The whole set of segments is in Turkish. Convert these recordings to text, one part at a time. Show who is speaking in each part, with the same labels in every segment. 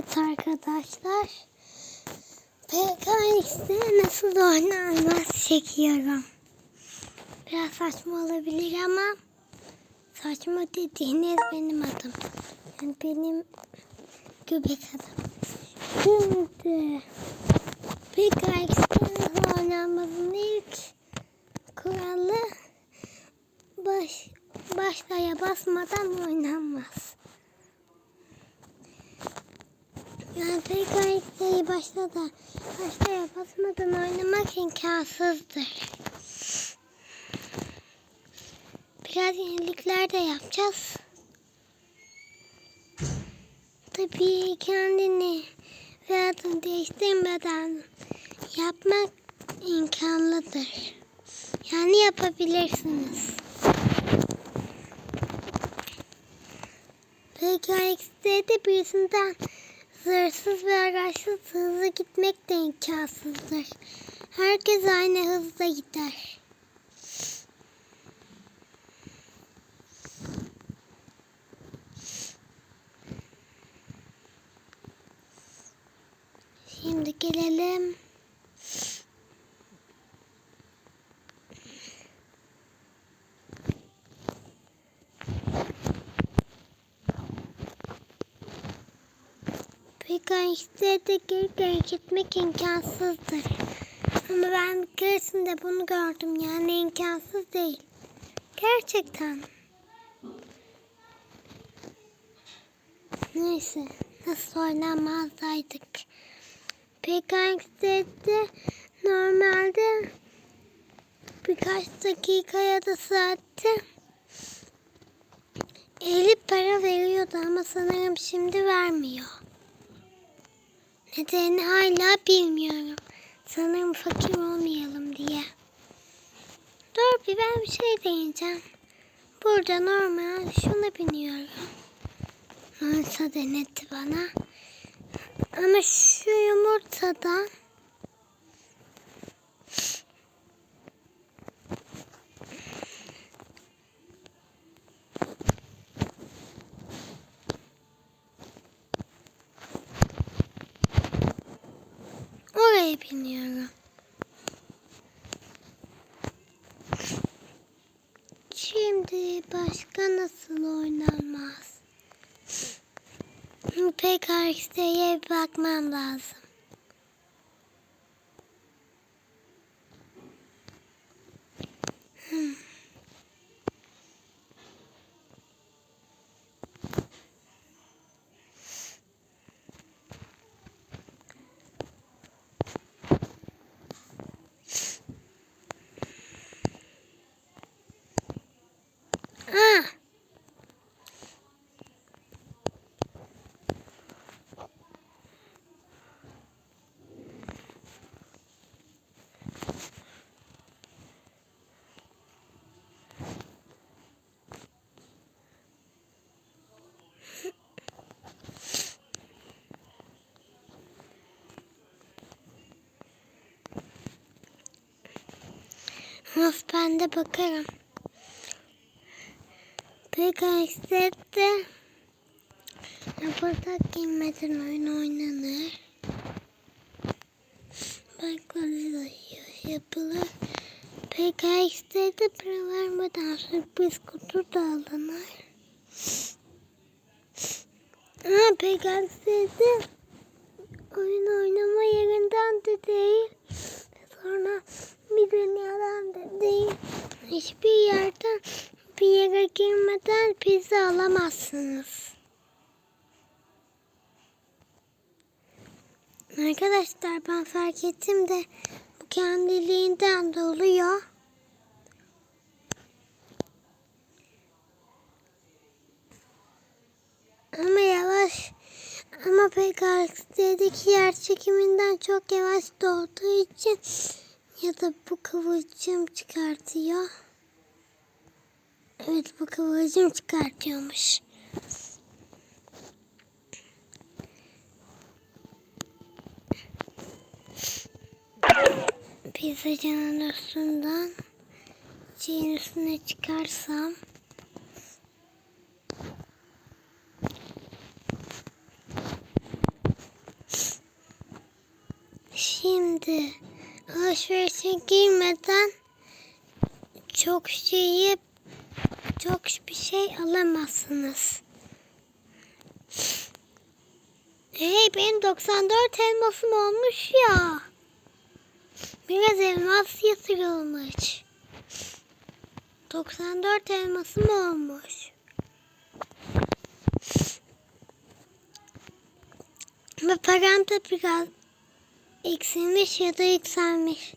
Speaker 1: Evet arkadaşlar. PKX'de nasıl oynanmaz çekiyorum. Biraz saçma olabilir ama saçma dediğiniz benim adım. Yani benim göbek adım. Şimdi PKX'de nasıl oynanmazın ilk kuralı baş, başlaya basmadan oynanmaz. Yani PKX'yi başta da başlaya basmadan oynamak imkansızdır. Biraz yenilikler de yapacağız. Tabii kendini ve adını değiştirmeden yapmak imkanlıdır. Yani yapabilirsiniz. PKX'de de birisinden zırhsız ve araçsız hızlı gitmek de imkansızdır. Herkes aynı hızda gider. Şimdi gelelim. PKX'de de geri gitmek imkansızdır. Ama ben bir keresinde bunu gördüm. Yani imkansız değil. Gerçekten. Neyse. Nasıl oynamazdık. PKX'de de normalde birkaç dakika ya da saatte 50 para veriyordu ama sanırım şimdi vermiyor. Nedenini hala bilmiyorum. Sanırım fakir olmayalım diye. Dur bir ben bir şey deneyeceğim. Burada normal şuna biniyorum. Mansa denetti bana. Ama şu yumurtadan biniyorum. Şimdi başka nasıl oynanmaz? PKX'ye bir bakmam lazım. Hmm. Of ben de bakarım. PKX'de de yapatak giymeden oyun oynanır. Baklarıyla yapılır. PKX'de de para vermeden sürpriz kutu da alınır. PKX'de de oyun oynama yerinden de değil. Sonra bir dünyadan da değil. Hiçbir yerden bir yere girmeden pizza alamazsınız. Arkadaşlar ben fark ettim de bu kendiliğinden de oluyor. Ama yavaş ama PKX'deki yer çekiminden çok yavaş dolduğu için ya da bu kıvılcım çıkartıyor. Evet bu kıvılcım çıkartıyormuş. Pizzacının üstünden şeyin üstüne çıkarsam Şimdi alışverişe girmeden çok şeyi çok bir şey alamazsınız. Hey benim 94 elmasım olmuş ya. Biraz elmas yatırılmış. 94 elmasım olmuş. Ve param da biraz eksilmiş ya da yükselmiş.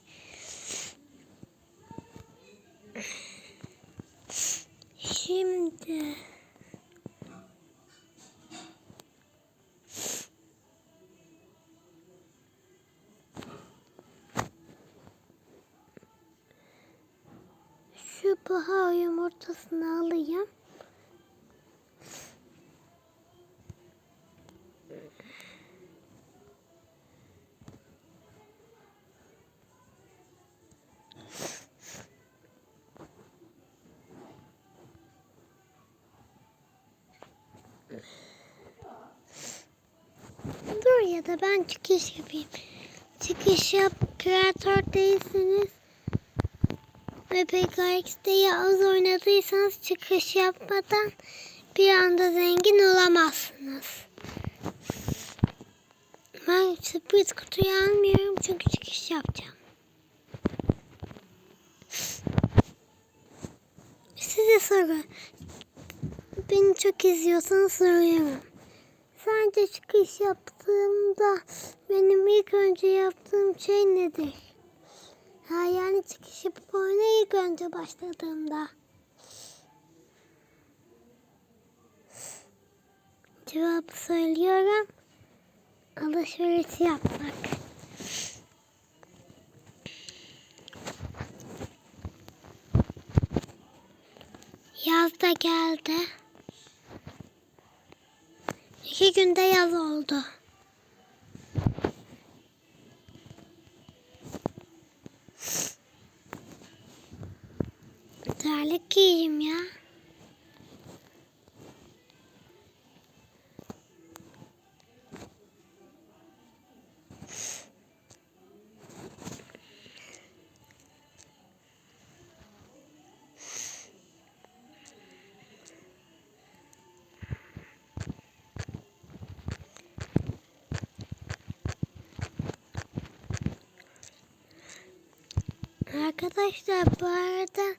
Speaker 1: Şimdi şu paha yumurtasını alayım. Dur ya da ben çıkış yapayım. Çıkış yap, kreatör değilsiniz. Ve PKX'de az oynadıysanız çıkış yapmadan bir anda zengin olamazsınız. Ben sürpriz kutuyu almıyorum çünkü çıkış yapacağım. Size soru. Beni çok izliyorsanız soruyorum. Sence çıkış yaptığımda benim ilk önce yaptığım şey nedir? Ha yani çıkış yapıp oyuna ilk önce başladığımda. Cevabı söylüyorum. Alışveriş yapmak. Yaz da geldi. İki günde yaz oldu. Arkadaşlar bu arada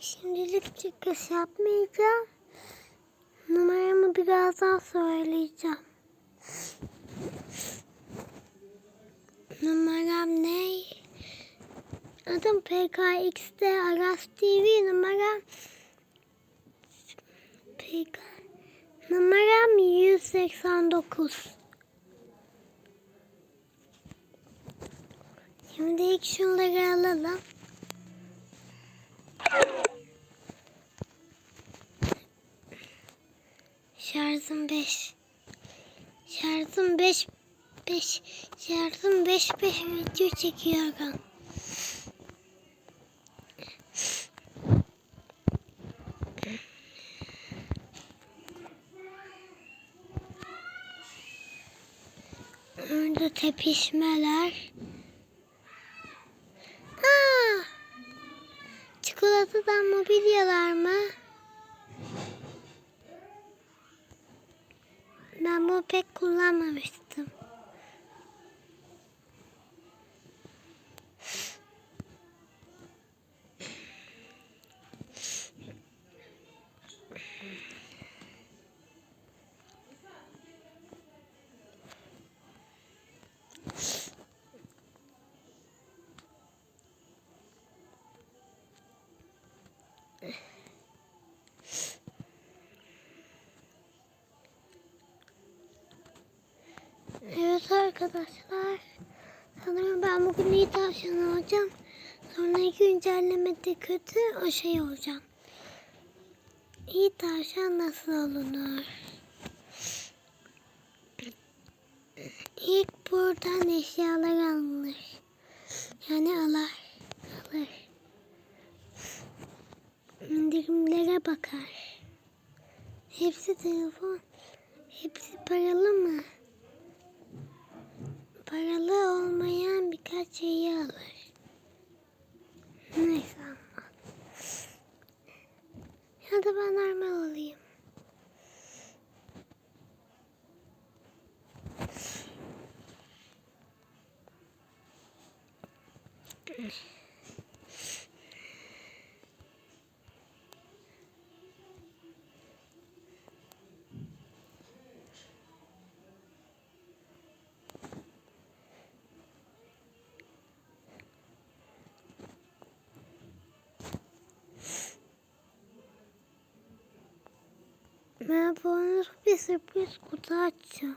Speaker 1: şimdilik çıkış yapmayacağım. Numaramı birazdan söyleyeceğim. Numaram ne? Adım PKX'de Aras TV numaram PK numaram 189. Şimdi ilk şunları alalım. Şarjım 5. Şarjım 5 5 şarjım 5 5 video çekiyorum. Orada tepişmeler. Aa! Çikolatadan mobilyalar mı? Ben bunu pek kullanmamıştım. Arkadaşlar. Sanırım ben bugün iyi tavşan olacağım. Sonra güncellemede kötü o şey olacağım. İyi tavşan nasıl olunur? İlk buradan eşyalar alınır. Yani alır. Alır. İndirimlere bakar. Hepsi telefon. Hepsi paralı mı? paralı olmayan birkaç şeyi alır. Neyse ama. Ya da ben bu arada bir sürpriz kutu açacağım.